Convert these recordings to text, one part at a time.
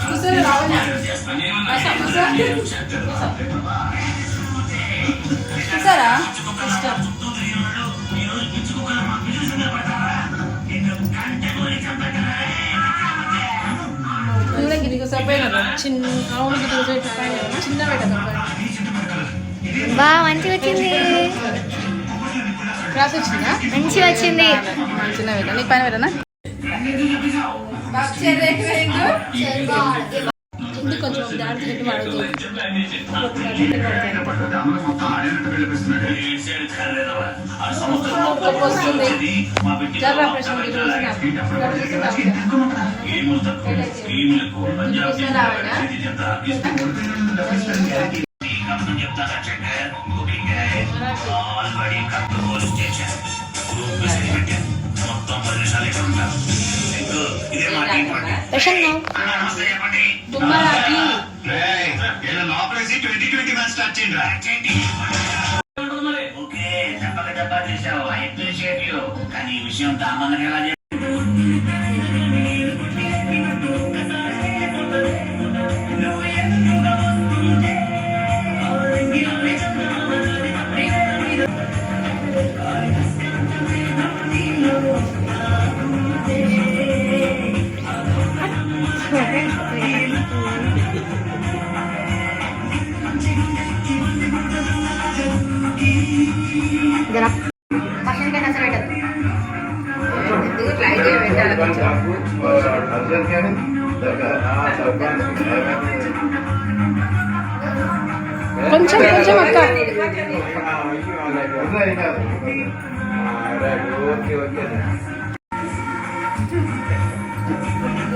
కూర్చొని రావన్నా చూసారా? ఇష్టం నువ్వు గిరికి సరిపోయినా చిన్న అవును గిరికి సరిపోయినా చిన్న పెట్టదా బా మంచిగా వచ్చింది క్లాస్ వచ్చిందా మంచిగా వచ్చింది చిన్న పెట్టా నీకు పైన పెట్టనా ఎందుకు కొంచెం దాంట్లో పెట్టి వాడుతుంది వస్తుంది జర్రా ప్రశ్న ప్రశాంత్ తుమ్మరాకి ఓకే దెబ్బకి దెబ్బ తీసావు ఐ అప్రిషియేట్ యూ కానీ ఈ విషయం దామంగా కొంచెం కొంచెం అక్క. Okay okay.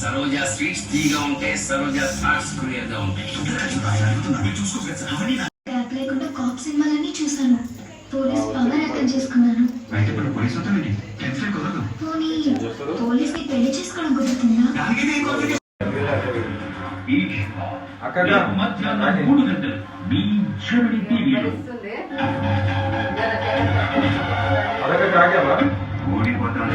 సరోజ స్వీట్స్ తీగా ఉంటే సరోజ స్నాక్స్ క్లియర్గా ఉంటాయి లేకుండా కాప్ సినిమాలన్నీ చూశాను. పోలీస్ పవర్ అర్థం చేసుకున్నాను పోనీ పోలీస్ని పెళ్ళి చేసుకోవడం కుదురుతుందా? అక్కడ మూడు గంటలు మీ చెవిడి టీవీలో. అదొక తాగామా ఓడిపోతాను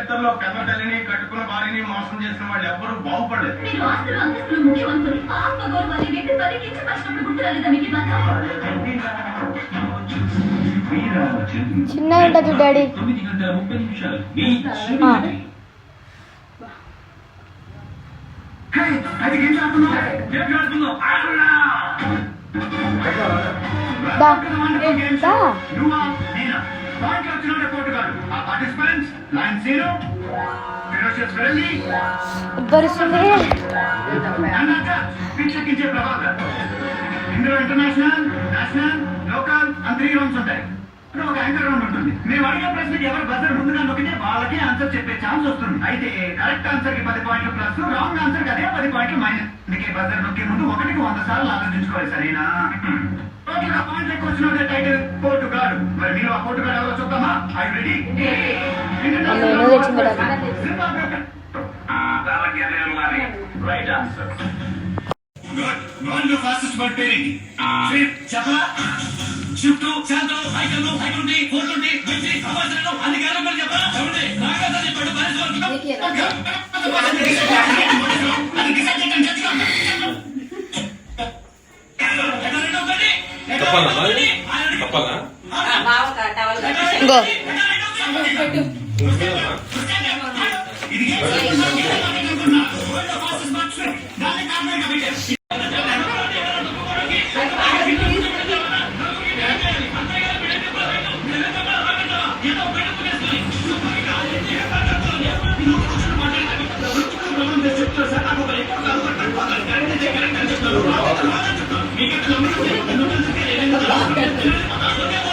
చరిత్రలో పెద్ద తల్లిని కట్టుకున్న భార్యని మోసం చేసిన వాళ్ళు ఎవ్వరూ బాగుపడలేదు. ఉంటుంది డాడీ. తొమ్మిది గంటల ముప్పై నిమిషాలు. మీ ఆ. అది ఏం చేస్తున్నావు ఏం చేస్తున్నావు ఆడున్నా దా దా ఉబ్బరిస్తుంది ఇందులో international national local three rounds ఉంటాయి. ఇప్పుడు ఒక యాంకర్ రౌండ్ ఉంటుంది. మేము అడిగే ప్రశ్నకి ఎవరు బజర్ ముందుగా నొక్కితే వాళ్ళకి ఆన్సర్ చెప్పే ఛాన్స్ వస్తుంది. అయితే కరెక్ట్ ఆన్సర్కి పది పాయింట్లు ప్లస్ రాంగ్ ఆన్సర్కి అదే పది పాయింట్లు మైనస్ అందుకే బజర్ నొక్కే ముందు ఒకటికి వంద సార్లు ఆలోచించుకోవాలి సరేనా? టోటల్గా పాయింట్ ఎక్కువ వచ్చిన టైటిల్ షిఫ్ట్ శాంతం అన్ని చెప్పరా చెప్పండి నాగరాజు చెప్పండి తప్పన్నా మరి? తప్పన్నా ఇంకో ఇంకేనా?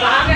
బాగా